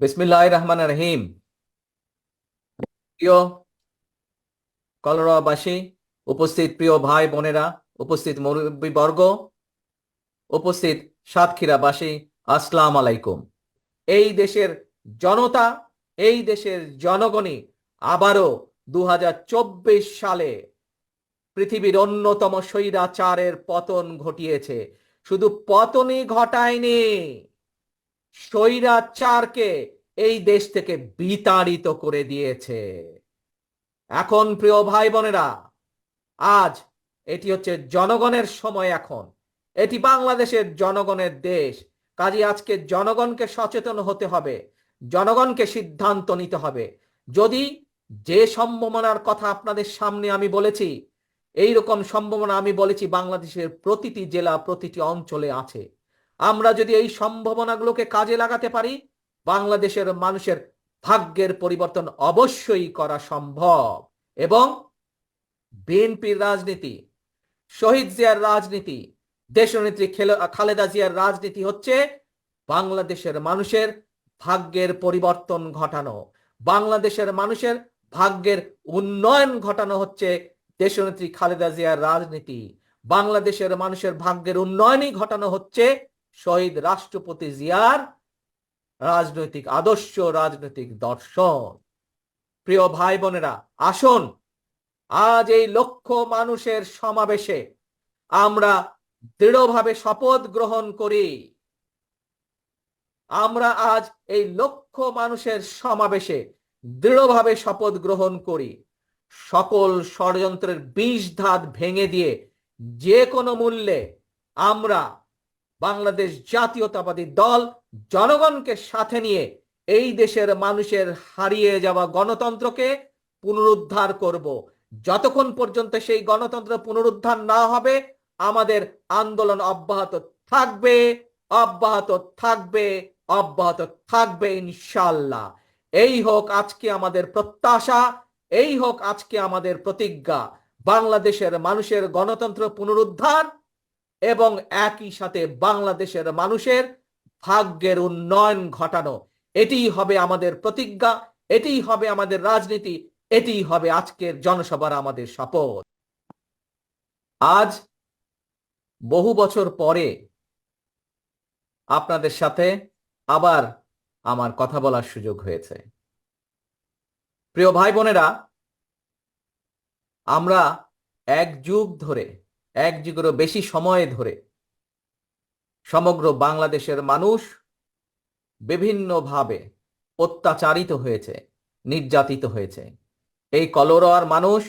বিসমিল্লাহ রহমান রহিম প্রিয় কলরাবাসী উপস্থিত প্রিয় ভাই বোনেরা, উপস্থিত বর্গ উপস্থিত সাতক্ষীরাবাসী, আসসালাম আলাইকুম। এই দেশের জনতা, এই দেশের জনগণই আবারও দু হাজার চব্বিশ সালে পৃথিবীর অন্যতম স্বৈরাচারের পতন ঘটিয়েছে। শুধু পতনই ঘটায়নি স্বৈরাচারকে এই দেশ থেকে বিতাড়িত করে দিয়েছে। এখন, প্রিয় ভাই বোনেরা আজ এটি হচ্ছে জনগণের সময় এখন। এটি বাংলাদেশের জনগণের দেশ। কাজে আজকে জনগণকে সচেতন হতে হবে, জনগণকে সিদ্ধান্ত নিতে হবে। যদি যে সম্ভাবনার কথা আপনাদের সামনে আমি বলেছি এই রকম সম্ভাবনা আমি বলেছি, বাংলাদেশের প্রতিটি জেলা, প্রতিটি অঞ্চলে আছে। আমরা যদি এই সম্ভাবনাগুলোকে কাজে লাগাতে পারি, বাংলাদেশের মানুষের ভাগ্যের পরিবর্তন অবশ্যই করা সম্ভব। এবং বিএনপির রাজনীতি, শহীদ জিয়ার রাজনীতি, দেশনেত্রী খালেদা জিয়ার রাজনীতি হচ্ছে বাংলাদেশের মানুষের ভাগ্যের পরিবর্তন ঘটানো। বাংলাদেশের মানুষের ভাগ্যের উন্নয়ন ঘটানো হচ্ছে দেশনেত্রী খালেদা জিয়ার রাজনীতি। বাংলাদেশের মানুষের ভাগ্যের উন্নয়নই ঘটানো হচ্ছে শহীদ রাষ্ট্রপতি জিয়ার রাজনৈতিক আদর্শ, রাজনৈতিক দর্শন। প্রিয় ভাই বোনেরা, আসুন, আজ এই লক্ষ মানুষের সমাবেশে আমরা দৃঢ়ভাবে শপথ গ্রহণ করি। আমরা আজ এই লক্ষ মানুষের সমাবেশে দৃঢ়ভাবে শপথ গ্রহণ করি। সকল ষড়যন্ত্রের বিষ ধাত ভেঙে দিয়ে যে কোনো মূল্যে আমরা বাংলাদেশ জাতীয়তাবাদী দল জনগণকে সাথে নিয়ে এই দেশের মানুষের হারিয়ে যাওয়া গণতন্ত্রকে পুনরুদ্ধার করব। যতক্ষণ পর্যন্ত সেই গণতন্ত্র পুনরুদ্ধার না হবে, আমাদের আন্দোলন অব্যাহত থাকবে অব্যাহত থাকবে অব্যাহত থাকবে ইনশাল্লাহ এই হোক আজকে আমাদের প্রত্যাশা, এই হোক আজকে আমাদের প্রতিজ্ঞা। বাংলাদেশের মানুষের গণতন্ত্র পুনরুদ্ধার এবং একই সাথে বাংলাদেশের মানুষের ভাগ্যের উন্নয়ন ঘটানো। এটিই হবে আমাদের প্রতিজ্ঞা, এটিই হবে আমাদের রাজনীতি, এটিই হবে আজকের জনসভার আমাদের শপথ। আজ বহু বছর পরে আপনাদের সাথে আবার আমার কথা বলার সুযোগ হয়েছে। প্রিয় ভাই বোনেরা, আমরা এক যুগ ধরে এক যুগেরও বেশি সময় ধরে সমগ্র বাংলাদেশের মানুষ বিভিন্নভাবে অত্যাচারিত হয়েছে, নির্যাতিত হয়েছে। এই কলরোয়ার মানুষ,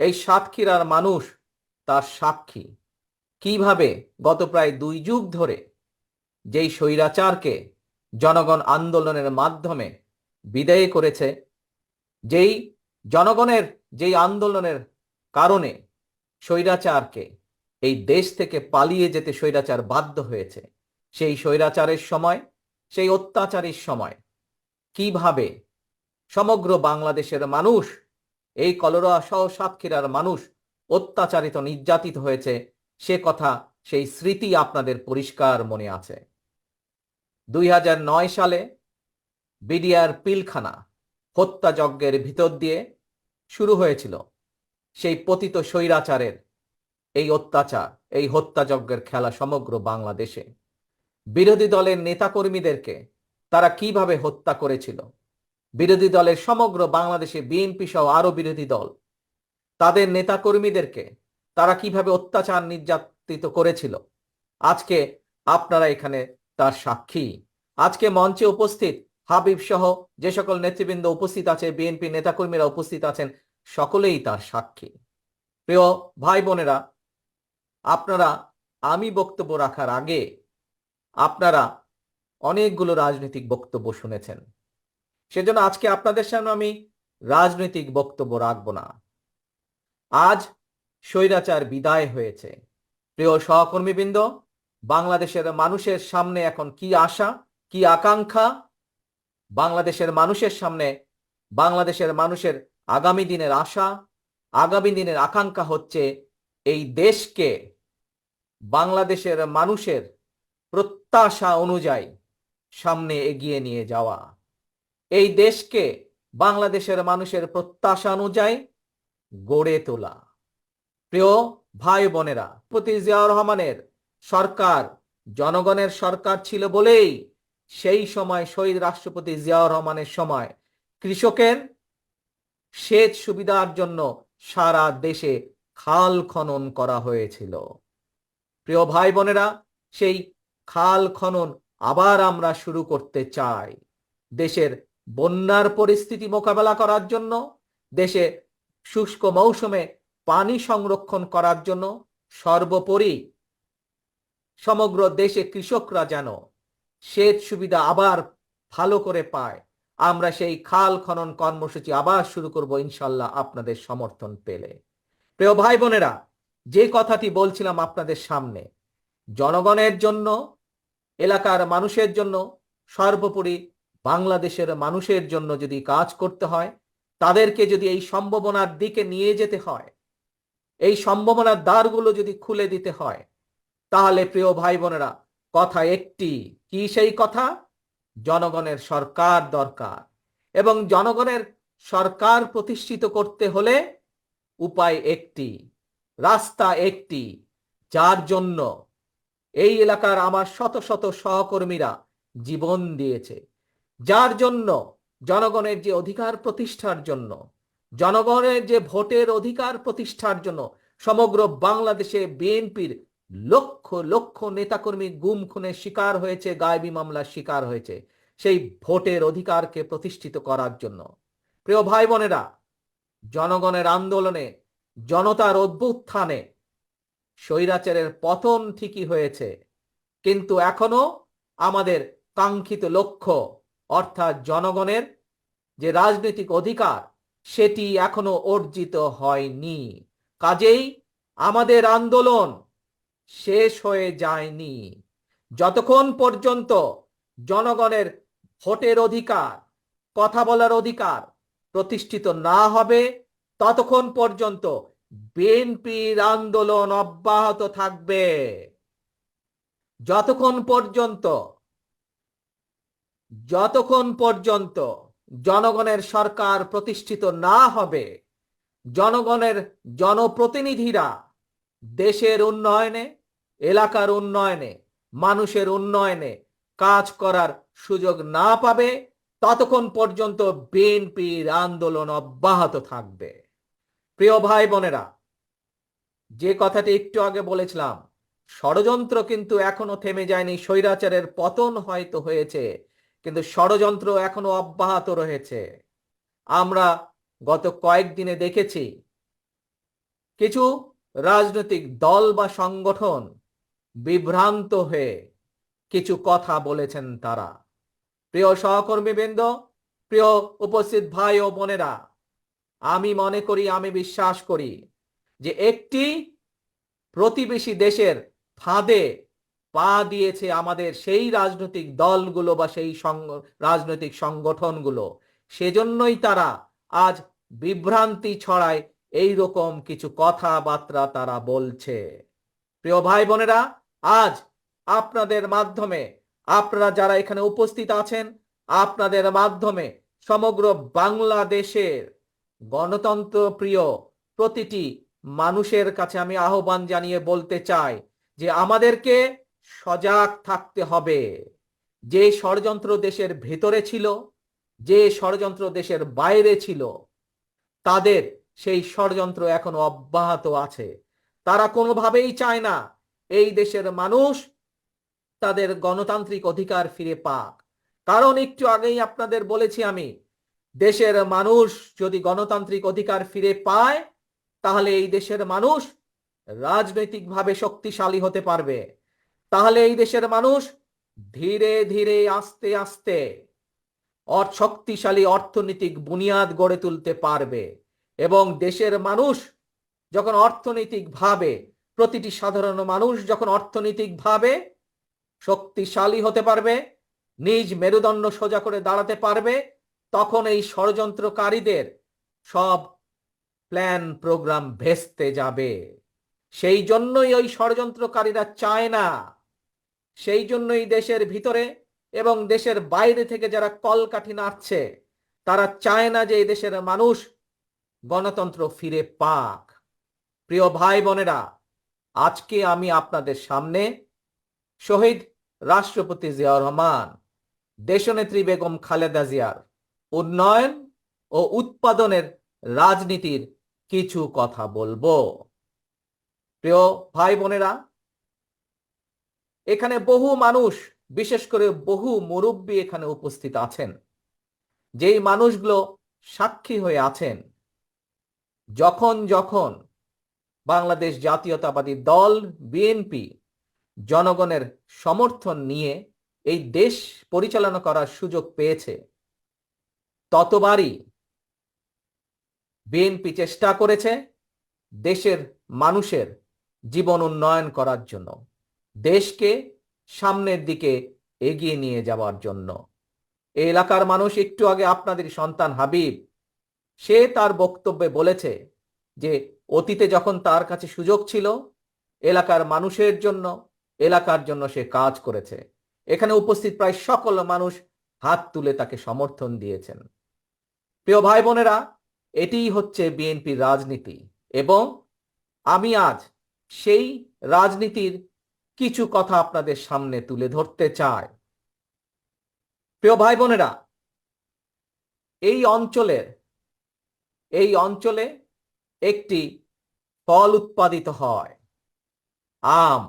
এই সাতক্ষীরার মানুষ তার সাক্ষী। কীভাবে গত প্রায় দুই যুগ ধরে যেই স্বৈরাচারকে জনগণ আন্দোলনের মাধ্যমে বিদায় করেছে, যেই জনগণের, যেই আন্দোলনের কারণে স্বৈরাচারকে, এই দেশ থেকে পালিয়ে যেতে স্বৈরাচার বাধ্য হয়েছে। সেই স্বৈরাচারের সময়, সেই অত্যাচারের সময় কীভাবে সমগ্র বাংলাদেশের মানুষ, এই কলরা সহ সাতক্ষীরার মানুষ অত্যাচারিত, নির্যাতিত হয়েছে, সে কথা, সেই স্মৃতি আপনাদের পরিষ্কার মনে আছে। দুই নয় সালে বিডিআর পিলখানা হত্যাযজ্ঞের ভিতর দিয়ে শুরু হয়েছিল। সেই পতিত স্বৈরাচারের এই অত্যাচার, এই হত্যাযজ্ঞের খেলা সমগ্র বাংলাদেশে। বিরোধী দলের নেতাকর্মীদেরকে তারা কীভাবে হত্যা করেছিল? বিরোধী দলের সমগ্র বাংলাদেশে বিএনপি সহ আরও বিরোধী দল, তাদের নেতাকর্মীদেরকে তারা কীভাবে অত্যাচার নির্যাতিত করেছিল? আজকে আপনারা এখানে তার সাক্ষী। আজকে মঞ্চে উপস্থিত হাবিব সহ যে সকল নেতৃবৃন্দ উপস্থিত আছে, বিএনপি নেতাকর্মীরা উপস্থিত আছেন সকলেই তার সাক্ষী। প্রিয় ভাই বোনেরা আপনারা আমি বক্তব্য রাখার আগে আপনারা অনেকগুলো রাজনৈতিক বক্তব্য শুনেছেন। সেজন্য আজকে আপনাদের সামনে আমি রাজনৈতিক বক্তব্য রাখব না। আজ স্বৈরাচার বিদায় হয়েছে। প্রিয় সহকর্মীবৃন্দ, বাংলাদেশের মানুষের সামনে এখন কি আশা, কি আকাঙ্ক্ষা? বাংলাদেশের মানুষের সামনে বাংলাদেশের মানুষের আগামী দিনের আশা, আগামী দিনের আকাঙ্ক্ষা হচ্ছে এই দেশকে বাংলাদেশের মানুষের প্রত্যাশা অনুযায়ী সামনে এগিয়ে নিয়ে যাওয়া। এই দেশকে বাংলাদেশের মানুষের প্রত্যাশা অনুযায়ী গড়ে তোলা। প্রিয় ভাই বোনেরা, প্রতি জিয়াউর রহমানের সরকার, জনগণের সরকার ছিল বলেই সেই সময় শহীদ রাষ্ট্রপতি জিয়াউর রহমানের সময় কৃষকের সেচ সুবিধার জন্য সারা দেশে খাল খনন করা হয়েছিল। প্রিয় ভাই বোনেরা সেই খাল খনন আবার আমরা শুরু করতে চাই। দেশের বন্যার পরিস্থিতি মোকাবেলা করার জন্য, দেশে শুষ্ক মৌসুমে পানি সংরক্ষণ করার জন্য সর্বোপরি সমগ্র দেশে কৃষকরা যেন সেচ সুবিধা আবার ভালো করে পায়। আমরা সেই খাল খনন কর্মসূচি আবার শুরু করব ইনশাল্লাহ আপনাদের সমর্থন পেলে। প্রিয় ভাই বোনেরা, যে কথাটি বলছিলাম আপনাদের সামনে, জনগণের জন্য, এলাকার মানুষের জন্য, সর্বোপরি বাংলাদেশের মানুষের জন্য যদি কাজ করতে হয়, তাদেরকে যদি এই সম্ভাবনার দিকে নিয়ে যেতে হয়, এই সম্ভাবনার দ্বারগুলো যদি খুলে দিতে হয়, তাহলে প্রিয় ভাই বোনেরা, কথা একটি, কি সেই কথা? জনগণের সরকার দরকার। এবং জনগণের সরকার প্রতিষ্ঠিত করতে হলে উপায় একটি, রাস্তা একটি, যার জন্য এই এলাকার আমার শত শত সহকর্মীরা জীবন দিয়েছে। যার জন্য জনগণের যে অধিকার প্রতিষ্ঠার জন্য, জনগণের যে ভোটের অধিকার প্রতিষ্ঠার জন্য সমগ্র বাংলাদেশে বিএনপির লক্ষ লক্ষ নেতাকর্মী গুম খুনের শিকার হয়েছে, গায়েবী মামলার শিকার হয়েছে। সেই ভোটের অধিকারকে প্রতিষ্ঠিত করার জন্য। প্রিয় ভাই বোনেরা জনগণের আন্দোলনে, জনতার অভ্যুত্থানে স্বৈরাচারের পতন ঠিকই হয়েছে। কিন্তু এখনও আমাদের কাঙ্ক্ষিত লক্ষ্য, অর্থাৎ জনগণের যে রাজনৈতিক অধিকার, সেটি এখনও অর্জিত হয়নি। কাজেই আমাদের আন্দোলন শেষ হয়ে যায়নি। যতক্ষণ পর্যন্ত জনগণের ভোটের অধিকার, কথা বলার অধিকার প্রতিষ্ঠিত না হবে, ততক্ষণ পর্যন্ত বিএনপির আন্দোলন অব্যাহত থাকবে। যতক্ষণ পর্যন্ত যতক্ষণ পর্যন্ত জনগণের সরকার প্রতিষ্ঠিত না হবে, জনগণের জনপ্রতিনিধিরা দেশের উন্নয়নে এলাকার উন্নয়নে, মানুষের উন্নয়নে কাজ করার সুযোগ না পাবে, ততক্ষণ পর্যন্ত বিএনপির আন্দোলন অব্যাহত থাকবে। প্রিয় ভাই বোনেরা, যে কথাটি একটু আগে বলেছিলাম, ষড়যন্ত্র কিন্তু এখনও থেমে যায়নি, স্বৈরাচারের পতন হয়তো হয়েছে, কিন্তু ষড়যন্ত্র এখনও অব্যাহত রয়েছে। আমরা গত কয়েকদিনে দেখেছি কিছু রাজনৈতিক দল বা সংগঠন বিভ্রান্ত হয়ে কিছু কথা বলেছেন তারা। প্রিয় সহকর্মীবৃন্দ, প্রিয় উপস্থিত ভাই ও বোনেরা, আমি মনে করি, আমি বিশ্বাস করি যে একটি প্রতিবেশী দেশের ফাঁদে পা দিয়েছে আমাদের সেই রাজনৈতিক দলগুলো বা সেই রাজনৈতিক সংগঠনগুলো। সেজন্যই তারা আজ বিভ্রান্তি ছড়ায়। এই রকম কিছু কথাবার্তা তারা বলছে। প্রিয় ভাই বোনেরা আজ আপনাদের মাধ্যমে আপনারা যারা এখানে উপস্থিত আছেন, আপনাদের মাধ্যমে সমগ্র বাংলাদেশের গণতন্ত্র প্রিয় প্রতিটি মানুষের কাছে আমি আহ্বান জানিয়ে বলতে চাই যে আমাদেরকে সজাগ থাকতে হবে। যে ষড়যন্ত্র দেশের ভেতরে ছিল, যে ষড়যন্ত্র দেশের বাইরে ছিল, তাদের সেই ষড়যন্ত্র এখনও অব্যাহত আছে। তারা কোনোভাবেই চায় না এই দেশের মানুষ তাদের গণতান্ত্রিক অধিকার ফিরে পাক। কারণ একটু আগেই আপনাদের বলেছি আমি, দেশের মানুষ যদি গণতান্ত্রিক অধিকার ফিরে পায়, তাহলে এই দেশের মানুষ রাজনৈতিকভাবে শক্তিশালী হতে পারবে। তাহলে এই দেশের মানুষ ধীরে ধীরে আস্তে আস্তে শক্তিশালী অর্থনৈতিক বুনিয়াদ গড়ে তুলতে পারবে। এবং দেশের মানুষ যখন অর্থনৈতিকভাবে প্রতিটি সাধারণ মানুষ যখন অর্থনৈতিকভাবে শক্তিশালী হতে পারবে, নিজ মেরুদণ্ড সোজা করে দাঁড়াতে পারবে, তখন এই ষড়যন্ত্রকারীদের সব প্ল্যান, প্রোগ্রাম ভেস্তে যাবে। সেই জন্যই ওই ষড়যন্ত্রকারীরা চায় না। সেই জন্যই দেশের ভিতরে এবং দেশের বাইরে থেকে যারা কলকাঠি নাড়ছে, তারা চায় না যে এই দেশের মানুষ গণতন্ত্র ফিরে পাক। প্রিয় ভাই বোনেরা আজকে আমি আপনাদের সামনে শহীদ রাষ্ট্রপতি জিয়াউর রহমান, দেশনেত্রী বেগম খালেদা জিয়ার উন্নয়ন ও উৎপাদনের রাজনীতির কিছু কথা বলব। প্রিয় ভাই বোনেরা, এখানে বহু মানুষ, বিশেষ করে বহু মুরব্বী এখানে উপস্থিত আছেন। যেই মানুষগুলো সাক্ষী হয়ে আছেন, যখন যখন বাংলাদেশ জাতীয়তাবাদী দল, বিএনপি, জনগণের সমর্থন নিয়ে এই দেশ পরিচালনা করার সুযোগ পেয়েছে। ততবারই বিএনপি চেষ্টা করেছে দেশের মানুষের জীবন উন্নয়ন করার জন্য, দেশকে সামনের দিকে এগিয়ে নিয়ে যাওয়ার জন্য। এলাকার মানুষ, একটু আগে আপনাদের সন্তান হাবিব, সে তার বক্তব্যে বলেছে যে অতীতে যখন তার কাছে সুযোগ ছিল, এলাকার মানুষের জন্য, এলাকার জন্য সে কাজ করেছে। এখানে উপস্থিত প্রায় সকল মানুষ হাত তুলে তাকে সমর্থন দিয়েছেন। প্রিয় ভাই বোনেরা এটিই হচ্ছে বিএনপির রাজনীতি এবং আমি আজ সেই রাজনীতির কিছু কথা আপনাদের সামনে তুলে ধরতে চাই। প্রিয় ভাই বোনেরা এই অঞ্চলের, এই অঞ্চলে একটি ফল উৎপাদিত হয়। আম।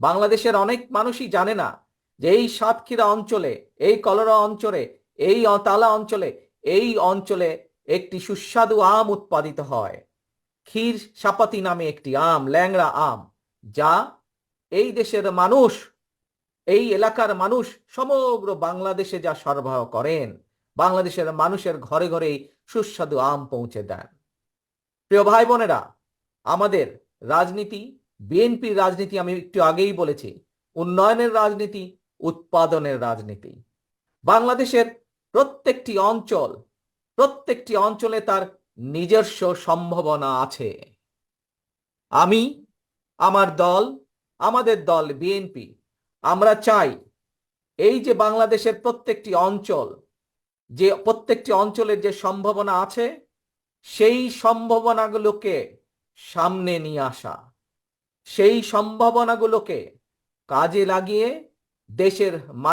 বাংলাদেশের অনেক মানুষই জানে না যে এই সাতক্ষীরা অঞ্চলে, এই কলরা অঞ্চলে, এই তালা অঞ্চলে, এই অঞ্চলে একটি সুস্বাদু আম উৎপাদিত হয়। ক্ষীর সাপাতি নামে একটি আম, ল্যাংড়া আম, যা এই দেশের মানুষ, এই এলাকার মানুষ সমগ্র বাংলাদেশে যা সরবরাহ করেন, বাংলাদেশের মানুষের ঘরে ঘরেই সুস্বাদু আম পৌঁছে দেন। প্রিয় ভাই বোনেরা, আমাদের রাজনীতি, বিএনপির রাজনীতি আমি একটু আগেই বলেছি, উন্নয়নের রাজনীতি, উৎপাদনের রাজনীতি। বাংলাদেশের প্রত্যেকটি অঞ্চল, প্রত্যেকটি অঞ্চলে তার নিজস্ব সম্ভাবনা আছে। আমি, আমার দল, আমাদের দল বিএনপি, আমরা চাই এই যে বাংলাদেশের প্রত্যেকটি অঞ্চল, যে প্রত্যেকটি অঞ্চলের যে সম্ভাবনা আছে সেই সম্ভাবনাগুলোকে সামনে নিয়ে আসা সেই সম্ভাবনাগুলোকে কাজে লাগিয়ে দেশের